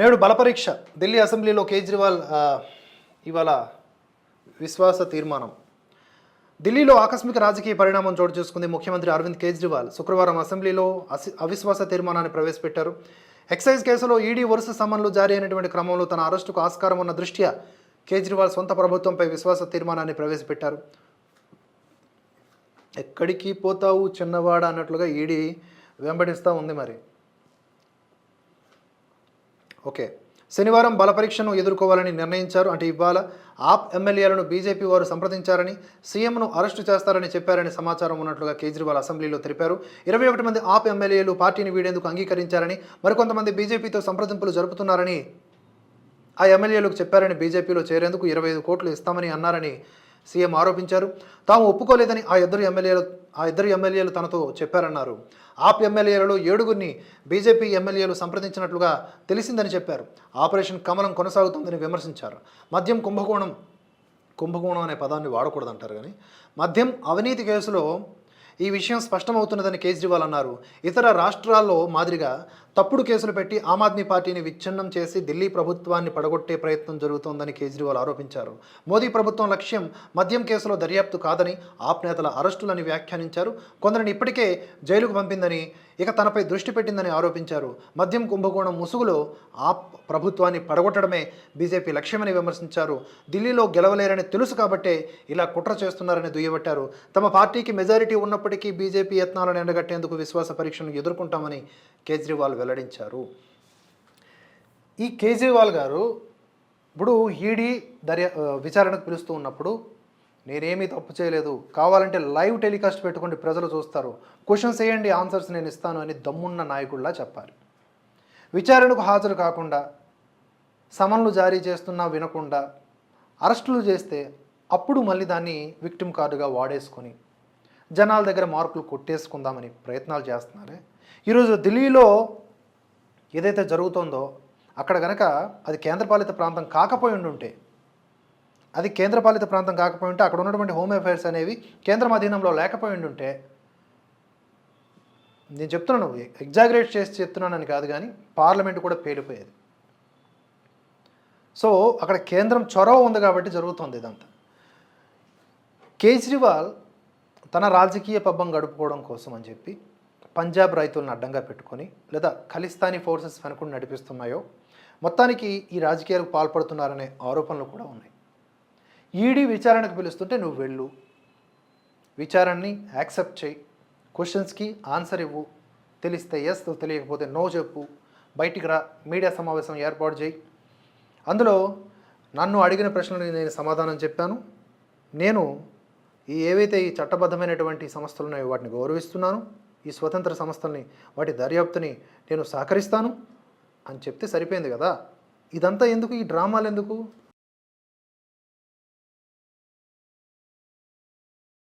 నేడు బలపరీక్ష ఢిల్లీ అసెంబ్లీలో కేజ్రీవాల్ ఇవాళ విశ్వాస తీర్మానం. ఢిల్లీలో ఆకస్మిక రాజకీయ పరిణామం చోటు చేసుకుంది ముఖ్యమంత్రి అరవింద్ కేజ్రీవాల్. శుక్రవారం అసెంబ్లీలో అవిశ్వాస తీర్మానాన్ని ప్రవేశపెట్టారు. ఎక్సైజ్ కేసులో ఈడీ వరుస సమన్లు జారీ అయినటువంటి క్రమంలో తన అరెస్టుకు ఆస్కారం ఉన్న దృష్ట్యా కేజ్రీవాల్ సొంత ప్రభుత్వంపై విశ్వాస తీర్మానాన్ని ప్రవేశపెట్టారు. ఎక్కడికి పోతావు చిన్నవాడ అన్నట్లుగా ఈడీ వెంబడిస్తూ ఉంది మరి. ఓకే. శనివారం బలపరీక్షను ఎదుర్కోవాలని నిర్ణయించారు. అంటే ఇవాళ ఆప్ ఎమ్మెల్యేలను బీజేపీ వారు సంప్రదించారని సీఎంను అరెస్టు చేస్తారని చెప్పారని సమాచారం ఉన్నట్లుగా కేజ్రీవాల్ అసెంబ్లీలో తెలిపారు. ఇరవై ఒకటి మంది ఆప్ ఎమ్మెల్యేలు పార్టీని వీడేందుకు అంగీకరించారని మరికొంతమంది బీజేపీతో సంప్రదింపులు జరుపుతున్నారని ఆ ఎమ్మెల్యేలకు చెప్పారని బీజేపీలో చేరేందుకు ఇరవై ఐదు కోట్లు ఇస్తామని అన్నారని సీఎం ఆరోపించారు. తాము ఒప్పుకోలేదని ఆ ఇద్దరు ఎమ్మెల్యేలు ఆ ఇద్దరు ఎమ్మెల్యేలు తనతో చెప్పారన్నారు. ఆప్ ఎమ్మెల్యేలలో ఏడుగురిని బీజేపీ ఎమ్మెల్యేలు సంప్రదించినట్లుగా తెలిసిందని చెప్పారు. ఆపరేషన్ కమలం కొనసాగుతుందని విమర్శించారు. మద్యం కుంభకోణం కుంభకోణం అనే పదాన్ని వాడకూడదంటారు కానీ మద్యం అవినీతి కేసులో ఈ విషయం స్పష్టమవుతున్నదని కేజ్రీవాల్ అన్నారు. ఇతర రాష్ట్రాల్లో మాదిరిగా తప్పుడు కేసులు పెట్టి ఆమ్ ఆద్మీ పార్టీని విచ్ఛిన్నం చేసి ఢిల్లీ ప్రభుత్వాన్ని పడగొట్టే ప్రయత్నం జరుగుతోందని కేజ్రీవాల్ ఆరోపించారు. మోదీ ప్రభుత్వం లక్ష్యం మద్యం కేసులో దర్యాప్తు కాదని ఆప్ నేతల అరెస్టులని వ్యాఖ్యానించారు. కొందరిని ఇప్పటికే జైలుకు పంపిందని ఇక తనపై దృష్టి పెట్టిందని ఆరోపించారు. మద్యం కుంభకోణం ముసుగులో ఆప్ ప్రభుత్వాన్ని పడగొట్టడమే బీజేపీ లక్ష్యమని విమర్శించారు. ఢిల్లీలో గెలవలేరని తెలుసు కాబట్టే ఇలా కుట్ర చేస్తున్నారని దుయ్యబట్టారు. తమ పార్టీకి మెజారిటీ ఉన్నప్పుడు ఉన్నప్పటికీ బీజేపీ యత్నాలను ఎండగట్టేందుకు విశ్వాస పరీక్షను ఎదుర్కొంటామని కేజ్రీవాల్ వెల్లడించారు. ఈ కేజ్రీవాల్ గారు ఇప్పుడు ఈడీ దర్యా విచారణకు పిలుస్తూ ఉన్నప్పుడు నేనేమీ తప్పు చేయలేదు. కావాలంటే లైవ్ టెలికాస్ట్ పెట్టుకోండి ప్రజలు చూస్తారు. క్వశ్చన్స్ వేయండి ఆన్సర్స్ నేను ఇస్తాను అని దమ్మున్న నాయకుల్లా చెప్పాలి విచారణకు హాజరు కాకుండా సమన్లు జారీ చేస్తున్నా వినకుండా అరెస్టులు చేస్తే అప్పుడు మళ్ళీ దాన్ని విక్టిమ్ కార్డుగా వాడేసుకొని జనాల దగ్గర మార్కులు కొట్టేసుకుందామని ప్రయత్నాలు చేస్తున్నారే. ఈరోజు ఢిల్లీలో ఏదైతే జరుగుతుందో అక్కడ గనక అది కేంద్రపాలిత ప్రాంతం కాకపోయి ఉండుంటే అది కేంద్రపాలిత ప్రాంతం కాకపోయి ఉంటే అక్కడ ఉన్నటువంటి హోమ్ అఫైర్స్ అనేవి కేంద్రం అధీనంలో లేకపోయి ఉండుంటే నేను చెప్తున్నాను ఎగ్జాగరేట్ చేసి చెప్తున్నానని కాదు కానీ పార్లమెంట్ కూడా పేలిపోయేది. సో అక్కడ కేంద్రం చొరవ ఉంది కాబట్టి జరుగుతుంది ఇదంతా. కేజ్రీవాల్ తన రాజకీయ పబ్బం గడుపుకోవడం కోసం అని చెప్పి పంజాబ్ రైతులను అడ్డంగా పెట్టుకొని లేదా ఖలిస్తానీ ఫోర్సెస్ వెనుకొని నడిపిస్తున్నాయో మొత్తానికి ఈ రాజకీయాలకు పాల్పడుతున్నారనే ఆరోపణలు కూడా ఉన్నాయి. ఈడీ విచారణకు పిలుస్తుంటే నువ్వు వెళ్ళు. విచారణని యాక్సెప్ట్ చేయి. క్వశ్చన్స్కి ఆన్సర్ ఇవ్వు. తెలిస్తే ఎస్ తెలియకపోతే నో చెప్పు. బయటికి రా. మీడియా సమావేశం ఏర్పాటు చేయి. అందులో నన్ను అడిగిన ప్రశ్నలకు నేను సమాధానం చెప్పాను. నేను ఈ ఏవైతే ఈ చట్టబద్ధమైనటువంటి సంస్థలు ఉన్నాయో వాటిని గౌరవిస్తున్నాను. ఈ స్వతంత్ర సంస్థల్ని వాటి దర్యాప్తుని నేను సహకరిస్తాను అని చెప్తే సరిపోయింది కదా? ఇదంతా ఎందుకు? ఈ డ్రామాలు ఎందుకు?